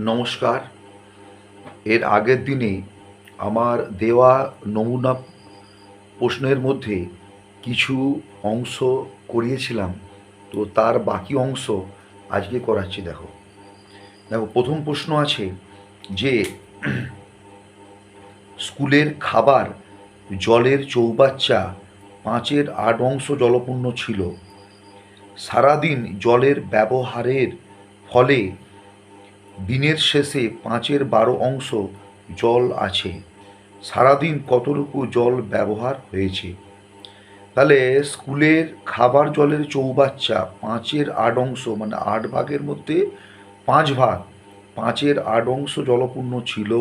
নমস্কার। এর আগের দিনে আমার দেওয়া নমুনা প্রশ্নের মধ্যে কিছু অংশ করিয়েছিলাম, তো তার বাকি অংশ আজকে করাচ্ছি, দেখো। দেখো, প্রথম প্রশ্ন আছে যে, স্কুলের খাবার জলের চৌবাচ্চা পাঁচের আট অংশ জলপূর্ণ ছিল। সারাদিন জলের ব্যবহারের ফলে দিনের শেষে পাঁচের বারো অংশ জল আছে। সারাদিন কতটুকু জল ব্যবহার হয়েছে? তাহলে স্কুলের খাবার জলের চৌবাচ্চা পাঁচের আট অংশ মানে আট ভাগের মধ্যে পাঁচ ভাগ, পাঁচের আট অংশ জলপূর্ণ ছিল।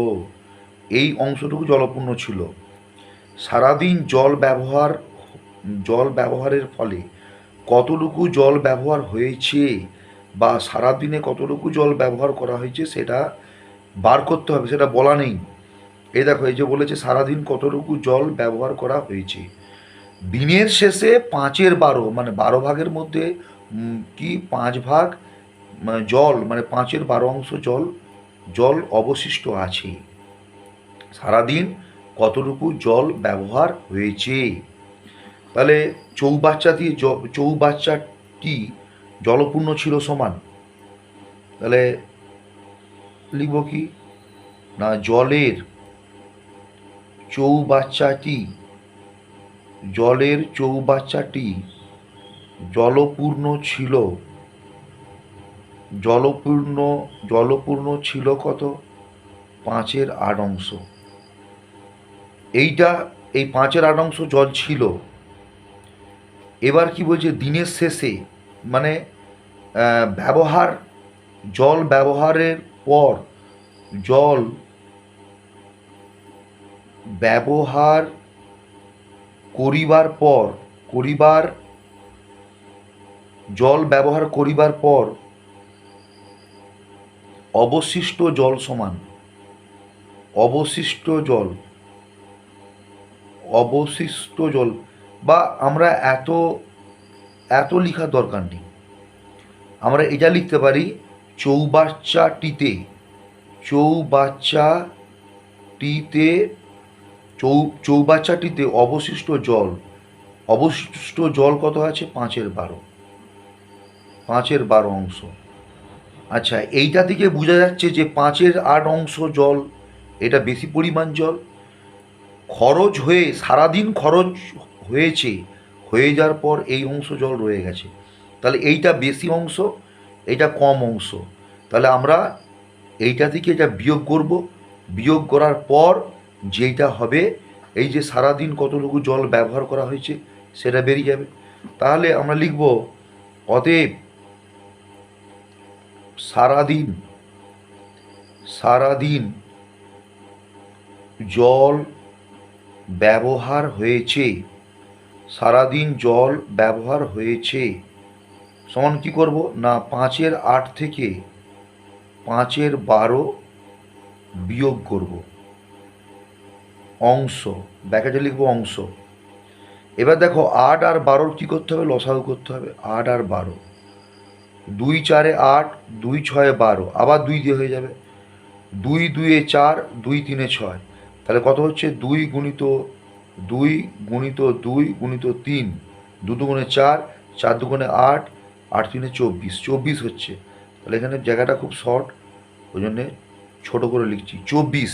এই অংশটুকু জলপূর্ণ ছিল। সারাদিন জল ব্যবহার, জল ব্যবহারের ফলে কতটুকু জল ব্যবহার হয়েছে? বা সারাদিনে কতটুকু জল ব্যবহার করা হয়েছে সেটা বার করতে হবে, সেটা বলা নেই। এই দেখো, এই যে বলেছে সারাদিন কতটুকু জল ব্যবহার করা হয়েছে। দিনের শেষে পাঁচের বারো মানে বারো ভাগের মধ্যে কি পাঁচ ভাগ? মানে জল মানে পাঁচের বারো অংশ জল জল অবশিষ্ট আছে। সারাদিন কতটুকু জল ব্যবহার হয়েছে? তাহলে চৌবাচ্চা দিয়ে চৌবাচ্চাটি জলপূর্ণ ছিল সমান। তাহলে লিখব কি? না, জলের চৌবাচ্চাটি জলের চৌবাচ্চাটি জলপূর্ণ ছিল। জলপূর্ণ জলপূর্ণ ছিল কত? পাঁচের আট অংশ। এইটা, এই পাঁচের আট অংশ জল ছিল। এবার কি বলছে? দিনের শেষে মানে ব্যবহার, জল ব্যবহারের পর জল ব্যবহার করিবার পর, করিবার, জল ব্যবহার করিবার পর অবশিষ্ট জল সমান, অবশিষ্ট জল অবশিষ্ট জল বা আমরা এত এত লেখার দরকার নেই। আমরা এটা লিখতে পারি, চৌবাচ্চাটিতে চৌবাচ্চাটিতে, চৌ, চৌবাচ্চাটিতে অবশিষ্ট জল অবশিষ্ট জল কত আছে? পাঁচের বারো। পাঁচের বারো অংশ। আচ্ছা এইটা থেকে বোঝা যাচ্ছে যে পাঁচের আট অংশ জল, এটা বেশি পরিমাণ জল। খরচ হয়ে, সারাদিন খরচ হয়েছে হয়ে যাওয়ার পর এই অংশ জল রয়ে গেছে। তাহলে এইটা বেশি অংশ, এইটা কম অংশ। তাহলে আমরা এইটা থেকে এটা বিয়োগ করব। বিয়োগ করার পর যেটা হবে, এই যে সারাদিন কতটুকু জল ব্যবহার করা হয়েছে, সেটা বেরিয়ে যাবে। তাহলে আমরা লিখব, অতএব সারাদিন সারাদিন জল ব্যবহার হয়েছে। সারাদিন জল ব্যবহার হয়েছে। সমান কি করব? না, পাঁচের আট থেকে পাঁচের বারো বিয়োগ করব। অংশ ব্যাকেটে লিখব অংশ। এবার দেখো, আট আর বারোর কী করতে হবে? লসাগু করতে হবে। আট আর বারো। দুই চারে আট, দুই ছয়ে বারো। আবার দুই দিয়ে হয়ে যাবে। দুই দুয়ে চার, দুই তিনে ছয়। তাহলে কত হচ্ছে? দুই গুণিত দুই গুণিত দুই গুণিত তিন, দু দুগুণে চার চার দুগুণে আট আট তিনে চব্বিশ। চব্বিশ হচ্ছে। তাহলে এখানে জায়গাটা খুব শর্ট, ওই জন্যে ছোটো করে লিখছি। চব্বিশ।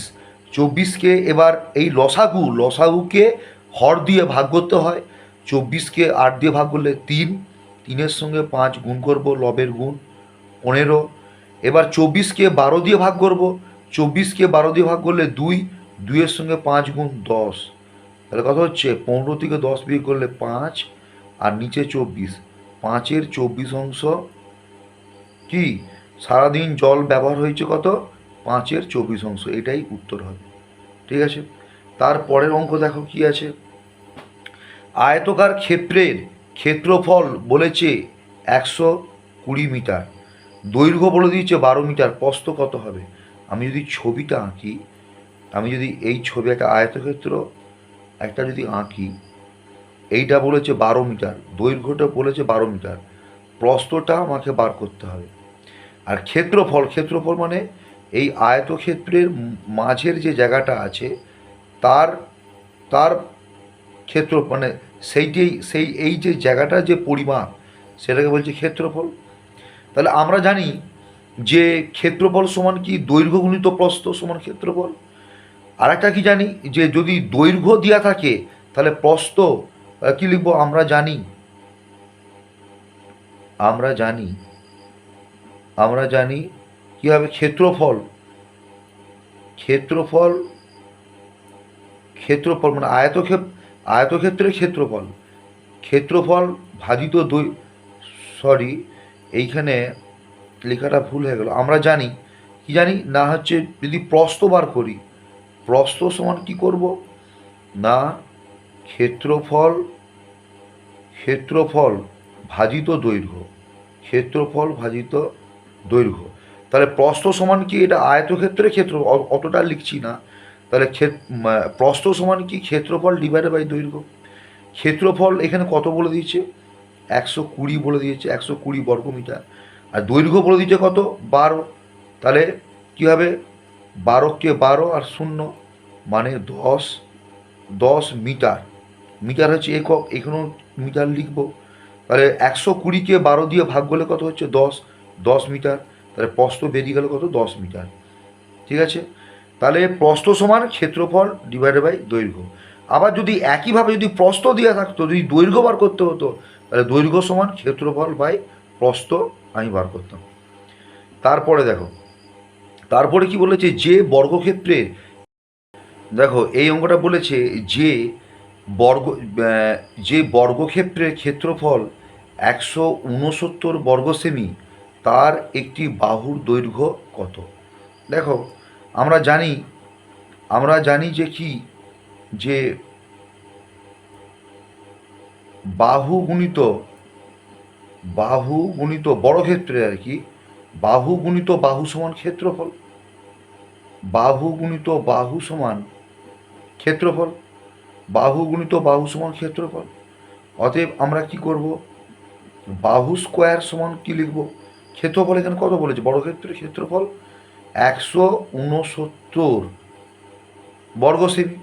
চব্বিশকে এবার এই লসাগু, লসাগুকে হর দিয়ে ভাগ করতে হয়। চব্বিশকে আট দিয়ে ভাগ করলে তিন। তিনের সঙ্গে পাঁচ গুণ করব, লবের গুণ পনেরো। এবার চব্বিশকে বারো দিয়ে ভাগ করব। চব্বিশকে বারো দিয়ে ভাগ করলে দুই। দুইয়ের সঙ্গে পাঁচ গুণ দশ। তাহলে কথা হচ্ছে পনেরো থেকে দশ বিয়ে করলে পাঁচ, আর নিচে চব্বিশ। পাঁচের চব্বিশ অংশ কি? সারাদিন জল ব্যবহার হয়েছে কত? পাঁচের চব্বিশ অংশ, এটাই উত্তর হবে। ঠিক আছে? তারপরের অঙ্ক দেখো কি আছে। আয়তকার ক্ষেত্রের ক্ষেত্রফল বলেছে একশো কুড়ি মিটার। দৈর্ঘ্য বলে দিয়েছে বারো মিটার, প্রস্থ কত হবে? আমি যদি ছবিটা আঁকি, আমি যদি এই ছবি একটা আয়তক্ষেত্র একটা যদি আঁকি, এইটা বলেছে বারো মিটার, দৈর্ঘ্যটা বলেছে বারো মিটার প্রস্তটা আমাকে বার করতে হবে। আর ক্ষেত্রফল ক্ষেত্রফল মানে এই আয়তক্ষেত্রের মাঝের যে জায়গাটা আছে, তার তার ক্ষেত্র মানে সেইটাই, সেই, এই যে জায়গাটার যে পরিমাপ সেটাকে বলছে ক্ষেত্রফল। তাহলে আমরা জানি যে ক্ষেত্রফল সমান কি? দৈর্ঘ্য গুণিত প্রস্থ সমান ক্ষেত্রফল। আর একটা কি জানি, যে যদি দৈর্ঘ্য দেওয়া থাকে, তাহলে প্রস্ত কি লিখব? আমরা জানি। আমরা জানি। আমরা জানি কি হবে? ক্ষেত্রফল। ক্ষেত্রফল ক্ষেত্রফল মানে আয়তক্ষেপ, আয়তক্ষেত্রের ক্ষেত্রফল। ক্ষেত্রফল ভাজিত দৈ সরি এইখানে লেখাটা ভুল হয়ে গেল। আমরা জানি, কি জানি? না হচ্ছে যদি প্রস্ত বার করি প্রস্থ সমান কি করব? না, ক্ষেত্রফল ক্ষেত্রফল ভাজিত দৈর্ঘ্য, ক্ষেত্রফল ভাজিত দৈর্ঘ্য। তাহলে প্রস্থ সমান কি? এটা আয়তক্ষেত্রের ক্ষেত্র অতটা লিখছি না। তাহলে প্রস্থ সমান কি? ক্ষেত্রফল ডিভাইডেড বাই দৈর্ঘ্য। ক্ষেত্রফল এখানে কত বলে দিয়েছে? একশো কুড়ি বলে দিয়েছে, একশো কুড়ি বর্গমিটার। আর দৈর্ঘ্য বলে দিয়েছে কত? বারো। তাহলে কী হবে? বারোকে বারো আর শূন্য মানে দশ দশ মিটার। মিটার হচ্ছে একক, এখানেও মিটার লিখব। তাহলে একশো কুড়িকে বারো দিয়ে ভাগ করলে কত হচ্ছে? দশ দশ মিটার। তাহলে প্রস্থ বেরিয়ে গেল কত? দশ মিটার। ঠিক আছে? তাহলে প্রস্থ সমান ক্ষেত্রফল ডিভাইডেড বাই দৈর্ঘ্য। আবার যদি একইভাবে যদি প্রস্থ দেওয়া থাকতো, যদি দৈর্ঘ্য বার করতে হতো, তাহলে দৈর্ঘ্য সমান ক্ষেত্রফল বাই প্রস্থ আমি বার করতাম। তারপরে দেখো তারপরে কি বলেছে? যে বর্গক্ষেত্রে, দেখো, এই অঙ্কটা বলেছে যে বর্গ যে বর্গক্ষেত্রের ক্ষেত্রফল একশো উনসত্তর বর্গ সেমি তার একটি বাহুর দৈর্ঘ্য কত? দেখো, আমরা জানি আমরা জানি যে কি? যে বাহু গুণিত বাহু গুণিত বড় ক্ষেত্রে আর কি, বাহু গুণিত বাহু সমান ক্ষেত্রফল। বাহু গুণিত বাহু সমান ক্ষেত্রফল। বাহু গুণিত বাহু সমান ক্ষেত্রফল। অতএব আমরা কি করব? বাহু স্কোয়ার সমান কি লিখব? ক্ষেত্রফল এখানে কত বলেছে? বড় ক্ষেত্রের ক্ষেত্রফল একশো উনসত্তর বর্গ সেমি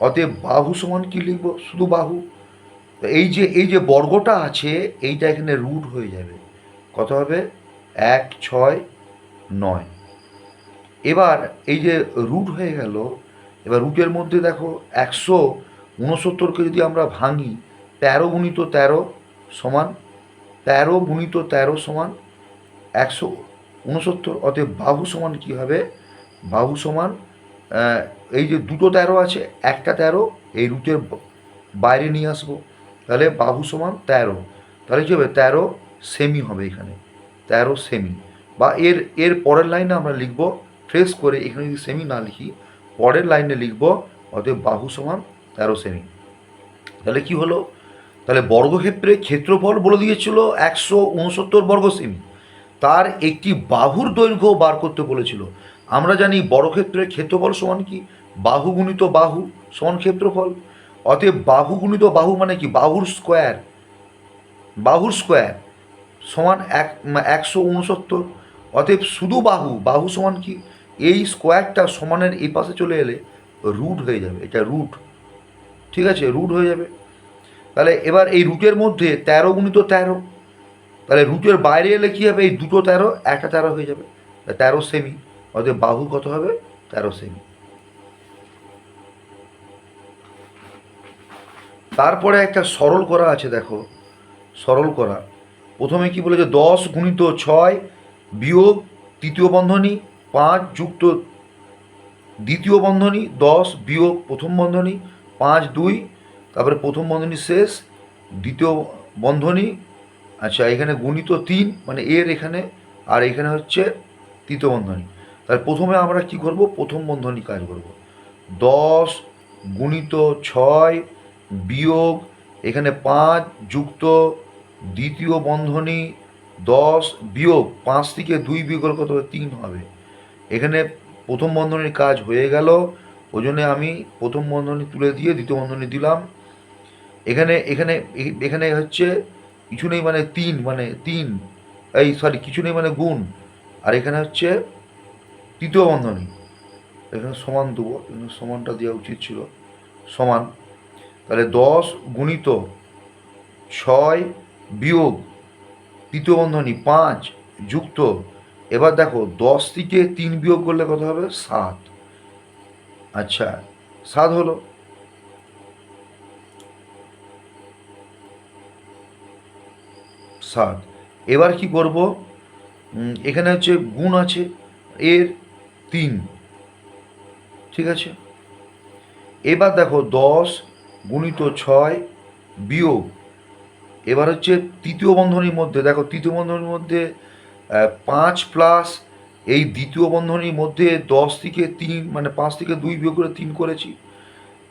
অতএব বাহু সমান কি লিখব? শুধু বাহু। এই যে এই যে বর্গটা আছে, এইটা এখানে রুট হয়ে যাবে। কত হবে? এক, ছয়, নয়। এবার এই যে রুট হয়ে গেল, এবার রুটের মধ্যে দেখো একশো উনসত্তরকে যদি আমরা ভাঙি, তেরো গুণিত তেরো সমান, তেরো গুণিত তেরো সমান একশো উনসত্তর অতএব বাহু সমান কী হবে? বাহু সমান এই যে দুটো তেরো আছে, একটা তেরো, এই রুটের বাইরে নিয়ে আসব। তাহলে বাহু সমান তেরো। তাহলে কী হবে? তেরো সেমি হবে এখানে। তেরো সেমি বা এর এর পরের লাইনে আমরা লিখব ট্রেস করে এখানে যদি সেমি না লিখি, পরের লাইনে লিখব, অতএব বাহু সমান তেরো সেমি তাহলে কি হলো? তাহলে বর্গক্ষেত্রে ক্ষেত্রফল বলে দিয়েছিল একশো উনসত্তর বর্গ সেমি তার একটি বাহুর দৈর্ঘ্য বার করতে বলেছিল। আমরা জানি বর্গক্ষেত্রের ক্ষেত্রফল সমান কি? বাহু গুণিত বাহু সমান ক্ষেত্রফল। অতএব বাহু গুণিত বাহু মানে কি? বাহুর স্কোয়ার বাহুর স্কোয়ার সমান এক, একশো উনসত্তর। অতএব শুধু বাহু বাহু সমান কি? এই স্কোয়ারটা সমানের এই পাশে চলে এলে রুট হয়ে যাবে, এটা রুট ঠিক আছে? রুট হয়ে যাবে। তাহলে এবার এই রুটের মধ্যে তেরো গুণিত তেরো, তাহলে রুটের বাইরে এলে কী হবে? এই দুটো তেরো, একটা তেরো হয়ে যাবে। তেরো সেমি অতএব বাহু কত হবে? তেরো সেমি তারপরে একটা সরল করা আছে, দেখো। সরল করা। প্রথমে কি বলেছে? দশ গুণিত ছয় বিয়োগ, তৃতীয় বন্ধনী, পাঁচ যুক্ত দ্বিতীয় বন্ধনী, দশ বিয়োগ প্রথম বন্ধনী, পাঁচ দুই, তারপরে প্রথম বন্ধনী শেষ, দ্বিতীয় বন্ধনী আচ্ছা এখানে গুণিত তিন মানে এর এখানে, আর এখানে হচ্ছে তৃতীয় বন্ধনী। তাহলে প্রথমে আমরা কি করব? প্রথম বন্ধনী কাজ করব। দশ গুণিত ছয় বিয়োগ, এখানে পাঁচ যুক্ত দ্বিতীয় বন্ধনী দশ বিয়োগ পাঁচ থেকে দুই বিয়োগ কত হবে? তিন হবে। এখানে প্রথম বন্ধনীর কাজ হয়ে গেল। ওই জন্যে আমি প্রথম বন্ধনী তুলে দিয়ে দ্বিতীয় বন্ধনী দিলাম। এখানে এখানে এখানে হচ্ছে কিছু নেই মানে তিন মানে তিন, এই সরি কিছু নেই মানে গুণ। আর এখানে হচ্ছে তৃতীয় বন্ধনী। এখানে সমান দেবো। এখানে সমানটা দেওয়া উচিত ছিল। সমান। তাহলে দশ গুণিত ছয় বিয়োগ তৃতীয় বন্ধনী পাঁচ, যুক্ত। এবার দেখো, দশ থেকে তিন বিয়োগ করলে কত হবে? সাত। আচ্ছা সাত হলো। সাত। এবার কি করব? এখানে হচ্ছে গুণ আছে, এর তিন। ঠিক আছে? এবার দেখো, দশ গুণিত ছয় বিয়োগ এবার হচ্ছে তৃতীয় বন্ধনীর মধ্যে, দেখো তৃতীয় বন্ধনীর মধ্যে পাঁচ প্লাস এই দ্বিতীয় বন্ধনীর মধ্যে দশ থেকে তিন মানে পাঁচ থেকে দুই বিয়োগ করে তিন করেছি।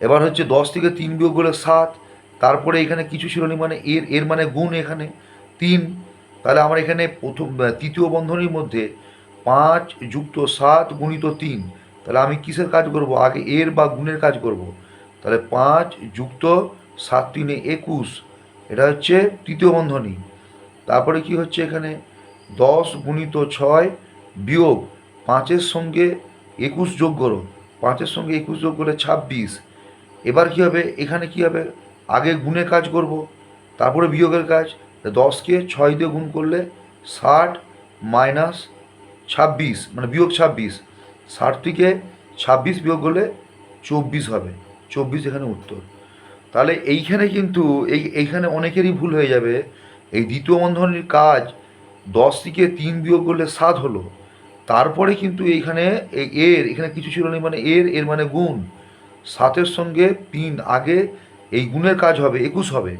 এবার হচ্ছে দশ থেকে তিন বিয়োগ করে সাত, তারপরে এখানে কিছু ছিল না মানে এর এর মানে গুণ এখানে তিন। তাহলে আমার এখানে প্রথম তৃতীয় বন্ধনীর মধ্যে পাঁচ যুক্ত সাত গুণিত তিন। তাহলে আমি কিসের কাজ করব? আগে এর বা গুণের কাজ করব। তাহলে পাঁচ যুক্ত সাত তিনে একুশ। এটা হচ্ছে তৃতীয় বন্ধনী। তারপরে কি হচ্ছে এখানে? দশ গুণিত ছয় বিয়োগ পাঁচের সঙ্গে একুশ যোগ করো। পাঁচের সঙ্গে একুশ যোগ করলে ছাব্বিশ। এবার কি হবে? এখানে কি হবে? আগে গুণে কাজ করব, তারপরে বিয়োগের কাজ। দশকে ছয় দিয়ে গুণ করলে ষাট মাইনাস ছাব্বিশ মানে বিয়োগ ছাব্বিশ। ষাট থেকে ছাব্বিশ বিয়োগ করলে চব্বিশ হবে। চব্বিশ এখানে উত্তর। তাহলে এইখানে কিন্তু এই, এইখানে অনেকেরই ভুল হয়ে যাবে। এই দ্বিতীয় বন্ধনীর কাজ দশ থেকে তিন বিয়োগ করলে সাত হলো। তারপরে কিন্তু এইখানে এই এর, এখানে কিছু ছিল না মানে এর এর মানে গুণ। সাতের সঙ্গে তিন আগে এই গুণের কাজ হবে, একুশ হবে।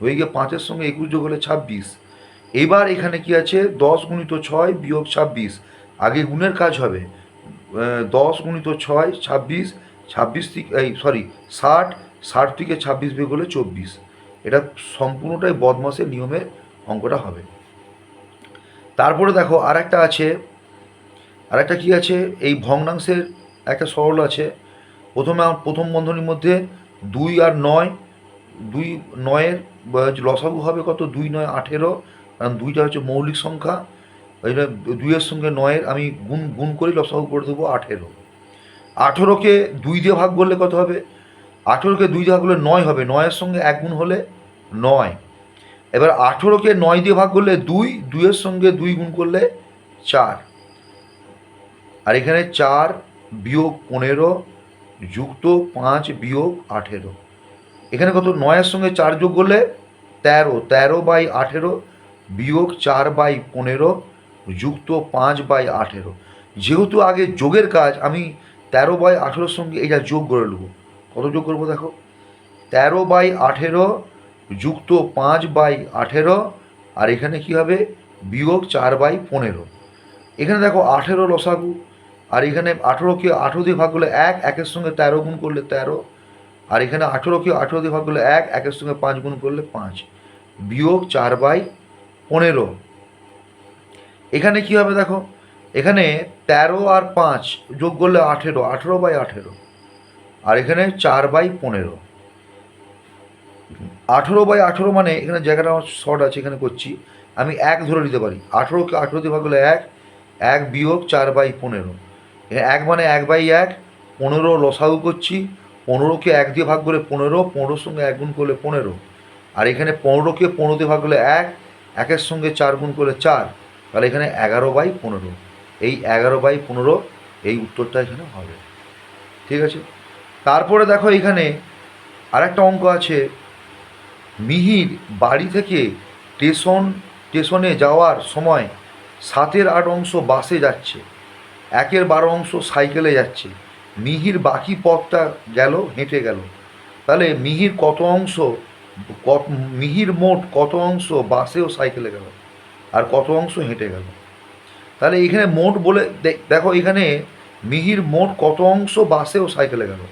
হয়ে গিয়ে পাঁচের সঙ্গে একুশ যোগ হলে ছাব্বিশ। এবার এখানে কি আছে? দশ গুণিত ছয় বিয়োগ ছাব্বিশ। আগে গুণের কাজ হবে। দশ গুণিত ছয়, ছাব্বিশ ছাব্বিশ থেকে, এই সরি ষাট ষাট থেকে ছাব্বিশ বিয়োগ হলে চব্বিশ। এটা সম্পূর্ণটাই বদমাসের নিয়মে অঙ্কটা হবে। তারপরে দেখো আর একটা আছে আর একটা কী আছে? এই ভগ্নাংশের একটা সরল আছে। প্রথমে প্রথম বন্ধনীর মধ্যে দুই আর নয়, দুই নয়ের লসাগু হবে কত? দুই নয় আঠেরো। কারণ দুইটা হচ্ছে মৌলিক সংখ্যা। ওই জন্য দুইয়ের সঙ্গে নয়ের আমি গুণ গুণ করে লসাগু করে দেবো আঠেরো। আঠেরোকে দুই দিয়ে ভাগ করলে কত হবে? আঠেরোকে দুই দিয়ে ভাগ করলে নয় হবে। নয়ের সঙ্গে এক গুণ হলে নয়। এবার আঠেরোকে নয় দিয়ে ভাগ করলে দুই, দুইয়ের সঙ্গে দুই গুণ করলে চার। আর এখানে চার বিয়োগ পনেরো যুক্ত পাঁচ বিয়োগ আঠেরো। এখানে কত? নয়ের সঙ্গে চার যোগ করলে তেরো। তেরো বাই আঠেরো বিয়োগ চার বাই পনেরো যুক্ত পাঁচ বাই আঠেরো। যেহেতু আগে যোগের কাজ, আমি তেরো বাই আঠেরোর সঙ্গে এটা যোগ করে নেব। কত যোগ করব দেখো। তেরো বাই আঠেরো যুক্ত পাঁচ বাই আঠেরো, আর এখানে কি হবে? বিয়োগ চার বাই পনেরো। এখানে দেখো আঠেরো লসাগু, আর এখানে আঠেরো আঠেরোকে আঠেরো দিয়ে ভাগ করলে এক, একের সঙ্গে তেরো গুণ করলে তেরো, আর এখানে আঠেরো আঠেরোকে আঠেরো দিয়ে ভাগ করলে এক, একের সঙ্গে পাঁচ গুণ করলে পাঁচ। বিয়োগ চার বাই পনেরো। এখানে কি হবে দেখো? এখানে তেরো আর পাঁচ যোগ করলে আঠেরো আঠেরো বাই আঠেরো। আর এখানে চার বাই পনেরো। আঠেরো বাই আঠেরো মানে এখানে জায়গাটা আমার শর্ট আছে, এখানে করছি। আমি এক ধরে নিতে পারি। আঠেরোকে আঠেরো দিয়ে ভাগ করলে এক এক বিয়োগ চার বাই পনেরো। এক মানে এক বাই এক, পনেরো লসাগু করছি। পনেরোকে এক দিয়ে ভাগ করে পনেরো, পনেরোর সঙ্গে এক গুণ করলে পনেরো। আর এখানে পনেরোকে পনেরো দিয়ে ভাগ করলে এক, একের সঙ্গে চার গুণ করলে চার। তাহলে এখানে এগারো বাই পনেরো। এই এগারো বাই পনেরো, এই উত্তরটা এখানে হবে। ঠিক আছে? তারপরে দেখো এখানে আরেকটা অঙ্ক আছে। মিহির বাড়ি থেকে স্টেশন, স্টেশনে যাওয়ার সময় সাতের আট অংশ বাসে যাচ্ছে, একের বারো অংশ সাইকেলে যাচ্ছে। মিহির বাকি পথটা গেল, হেঁটে গেল। তাহলে মিহির কত অংশ, কত, মিহির মোট কত অংশ বাসে ও সাইকেলে গেল আর কত অংশ হেঁটে গেল? তাহলে এখানে মোট বলে দেখো এখানে মিহির মোট কত অংশ বাসে ও সাইকেলে গেল?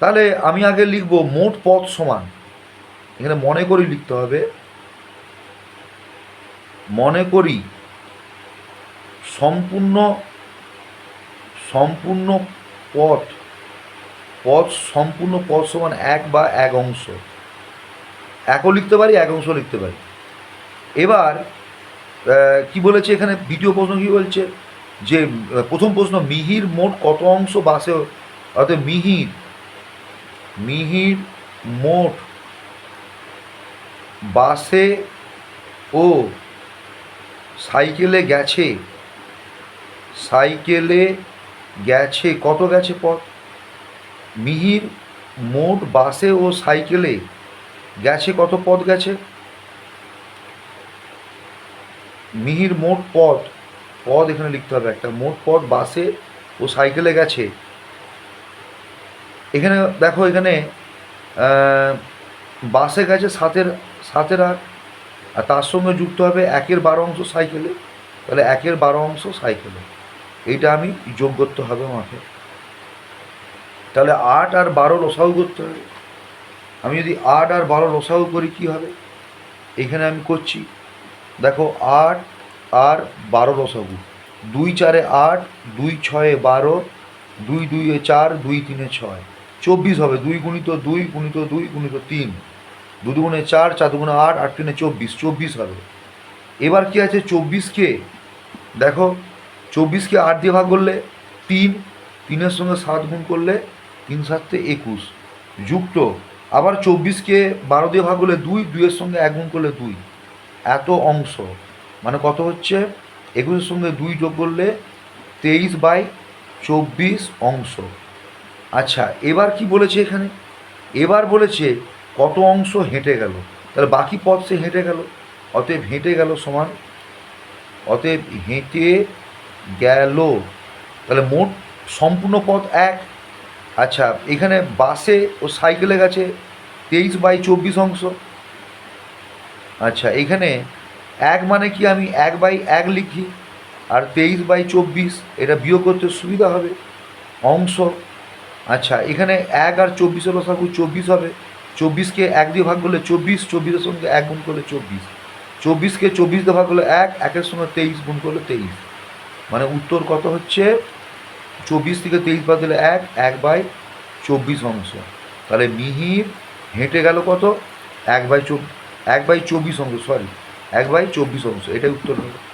তাহলে আমি আগে লিখব মোট পথ সমান। এখানে মনে করি লিখতে হবে। মনে করি সম্পূর্ণ সম্পূর্ণ পথ পথ সম্পূর্ণ পথ সমান এক বা এক অংশ। একও লিখতে পারি, এক অংশ লিখতে পারি। এবার কি বলেছে এখানে? দ্বিতীয় প্রশ্ন কি বলছে? যে, প্রথম প্রশ্ন, মিহির মোট কত অংশ বাসে? অর্থাৎ মিহির মিহির মোট বাসে ও সাইকেলে গেছে। সাইকেলে গেছে, কত গেছে পথ? মিহির মোট বাসে ও সাইকেলে গেছে, কত পথ গেছে? মিহির মোট পথ পদ এখানে লিখতে হবে একটা। মোট পথ বাসে ও সাইকেলে গেছে। এখানে দেখো এখানে বাসে গেছে সাতের সাতের আট আর তার সঙ্গে যুক্ত হবে একের বারো অংশ সাইকেলে। তাহলে একের বারো অংশ সাইকেলে। এইটা আমি যোগ করতে হবে আমাকে। তাহলে আট আর বারো লসাগু করতে হবে। আমি যদি আট আর বারো লসাগু করি, কি হবে? এখানে আমি করছি, দেখো আট আর বারো লসাগু। দুই চারে আট, দুই ছয়ে বারো, দুই দুইয়ে চার, দুই তিনে ছয়। চব্বিশ হবে, দুই গুণিত দুই গুণিত দুই গুণিত তিন। দু দুগুণে চার চার দুগুণে আট আট তিনে চব্বিশ চব্বিশ হবে। এবার কি আছে চব্বিশকে? দেখো, চব্বিশকে আট দিয়ে ভাগ করলে তিন, তিনের সঙ্গে সাত গুণ করলে তিন সাতে একুশ। যুক্ত। আবার চব্বিশকে বারো দিয়ে ভাগ করলে দুই, দুইয়ের সঙ্গে এক গুণ করলে দুই। এত অংশ। মানে কত হচ্ছে? একুশের সঙ্গে দুই যোগ করলে তেইশ বাই চব্বিশ অংশ। আচ্ছা এবার কি বলেছে এখানে? এবার বলেছে কত অংশ হেঁটে গেল। তাহলে বাকি পথ সে হেঁটে গেল। অতএব হেঁটে গেল সমান। অতএব হেঁটে গেল। তাহলে মোট সম্পূর্ণ পথ এক। আচ্ছা এখানে বাসে ও সাইকেলে গেছে তেইশ বাই চব্বিশ অংশ। আচ্ছা এখানে এক মানে কি? আমি এক বাই এক লিখি। আর তেইশ বাই চব্বিশ, এটা বিয়োগ করতে সুবিধা হবে। অংশ আচ্ছা এখানে এক আর চব্বিশের লসাগু চব্বিশ হবে। চব্বিশকে এক দিয়ে ভাগ করলে চব্বিশ চব্বিশের সঙ্গে এক গুণ করলে চব্বিশ। চব্বিশকে চব্বিশ দিয়ে ভাগ করলে এক, একের সঙ্গে তেইশ গুণ করলে তেইশ। মানে উত্তর কত হচ্ছে? চব্বিশ থেকে তেইশ বাদ দিলে এক এক বাই চব্বিশ অংশ। তাহলে মিহির হেঁটে গেল কত? এক বাই চব, এক বাই চব্বিশ অংশ সরি এক বাই চব্বিশ অংশ, এটাই উত্তর হবে